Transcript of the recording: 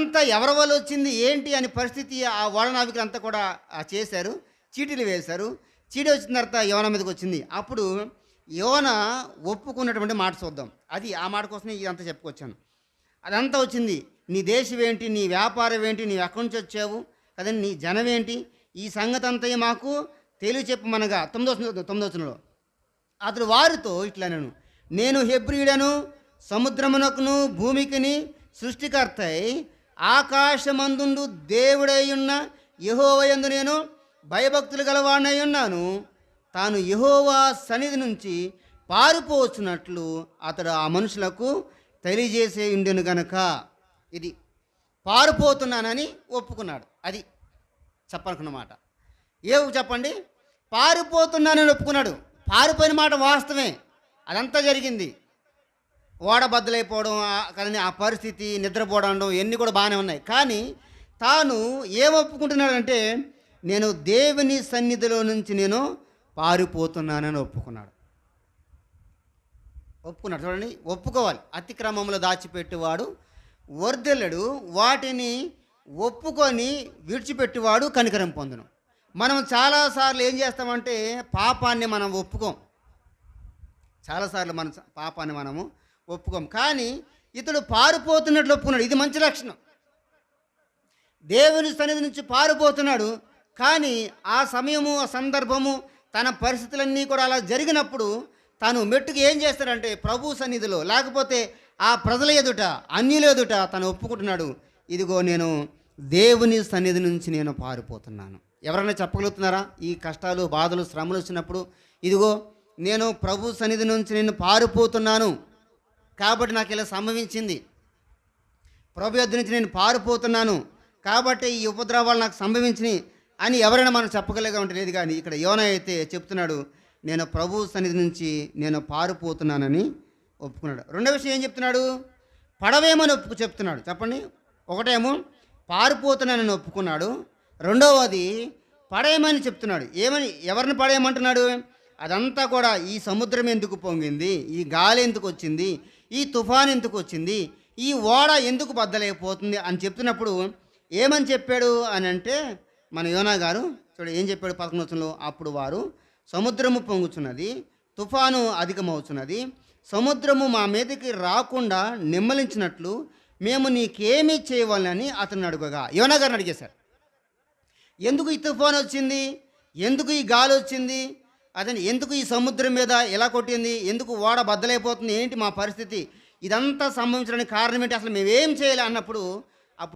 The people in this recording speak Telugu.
అంతా ఎవరి వల్ల వచ్చింది ఏంటి అని పరిస్థితి ఆ ఓడనావికులు అంతా కూడా చేశారు. చీటీలు వేశారు. చీటీ వచ్చిన తర్వాత యోన మీదకి వచ్చింది. అప్పుడు యోన ఒప్పుకున్నటువంటి మాట చూద్దాం. అది ఆ మాట కోసమే ఇదంతా చెప్పుకొచ్చాను. అదంతా వచ్చింది. నీ దేశం ఏంటి నీ వ్యాపారం ఏంటి నీవు ఎక్కడి నుంచి వచ్చావు కదండి నీ జనం ఏంటి ఈ సంగతి అంతా మాకు తెలియ చెప్పమనగా తొమ్మిదో వచనం- అతడు వారితో ఇట్లా నేను నేను హెబ్రియుడను సముద్రమునకును భూమికిని సృష్టికర్త ఆకాశమందుండు దేవుడైయున్న యహోవయందు నేను భయభక్తులు గలవాడినై ఉన్నాను తాను యహోవా సన్నిధి నుంచి పారిపోచున్నట్లు అతడు ఆ మనుషులకు తెలియజేసే ఉండెను గనక. ఇది పారిపోతున్నానని ఒప్పుకున్నాడు. అది చెప్పనుకున్నమాట ఏ చెప్పండి? పారిపోతున్నానని ఒప్పుకున్నాడు. పారిపోయిన మాట వాస్తవమే. అదంతా జరిగింది. ఓడబద్దలైపోవడం కానీ ఆ- పరిస్థితి నిద్రపోవడం ఇవన్నీ కూడా బాగానే ఉన్నాయి. కానీ తాను ఏం ఒప్పుకుంటున్నాడంటే నేను దేవుని సన్నిధిలో నుంచి నేను పారిపోతున్నానని ఒప్పుకున్నాడు. ఒప్పుకున్నాడు. చూడండి ఒప్పుకోవాలి. అతిక్రమంలో దాచిపెట్టేవాడు వర్దెల్లడు వాటిని ఒప్పుకొని విడిచిపెట్టేవాడు కనికరం పొందును. మనం చాలాసార్లు ఏం చేస్తామంటే పాపాన్ని మనం ఒప్పుకోం. చాలాసార్లు మన పాపాన్ని మనము ఒప్పుకోం. కానీ ఇతడు పారిపోతున్నట్లు ఒప్పుకున్నాడు. ఇది మంచి లక్షణం. దేవుని సన్నిధి నుంచి పారిపోతున్నాడు. కానీ ఆ సమయము ఆ సందర్భము తన పరిస్థితులన్నీ కూడా అలా జరిగినప్పుడు తాను మెట్టుకు ఏం చేస్తాడంటే ప్రభు సన్నిధిలో లేకపోతే ఆ ప్రజల ఎదుట అన్యుల ఎదుట తను ఒప్పుకుంటున్నాడు. ఇదిగో నేను దేవుని సన్నిధి నుంచి నేను పారిపోతున్నాను. ఎవరైనా చెప్పగలుగుతున్నారా? ఈ కష్టాలు బాధలు శ్రమలు వచ్చినప్పుడు ఇదిగో నేను ప్రభు సన్నిధి నుంచి నేను పారిపోతున్నాను. కాబట్టి నాకు ఇలా సంభవించింది. ప్రభు యొద్ నుంచి నేను పారిపోతున్నాను. కాబట్టి ఈ ఉపద్రవాలు నాకు సంభవించినాయి అని ఎవరైనా మనం చెప్పగలిగా లేదు కానీ ఇక్కడ యోన అయితే చెప్తున్నాడు నేను ప్రభు సన్నిధి నుంచి నేను పారిపోతున్నానని ఒప్పుకున్నాడు. రెండో విషయం ఏం చెప్తున్నాడు? పడవేమని ఒప్పుకు చెప్తున్నాడు. చెప్పండి. ఒకటేమో పారిపోతున్నానని ఒప్పుకున్నాడు. రెండవది పడేయమని చెప్తున్నాడు. ఏమని? ఎవరిని పడేయమంటున్నాడు? అదంతా కూడా ఈ సముద్రం ఎందుకు పొంగింది? ఈ గాలి ఎందుకు వచ్చింది? ఈ తుఫాన్ ఎందుకు వచ్చింది? ఈ ఓడ ఎందుకు బద్దలైపోతుంది? అని చెప్తున్నప్పుడు ఏమని చెప్పాడు అని అంటే మన యోనా గారు చూడు ఏం చెప్పాడు పదకొండు అప్పుడు వారు సముద్రము పొంగుచున్నది తుఫాను అధికమవుతున్నది సముద్రము మా మీదకి రాకుండా నిమ్మలించినట్లు మేము నీకేమీ చేయవాలని అతను అడుగగా. యోనా గారిని అడిగేశారు. ఎందుకు ఈ తుఫాన్ వచ్చింది? ఎందుకు ఈ గాలి వచ్చింది? అదని ఎందుకు ఈ సముద్రం మీద ఎలా కొట్టింది ఎందుకు ఓడ బద్దలైపోతుంది ఏంటి మా పరిస్థితి? ఇదంతా సంభవించడానికి కారణం ఏంటి? అసలు మేమేం చేయాలి అన్నప్పుడు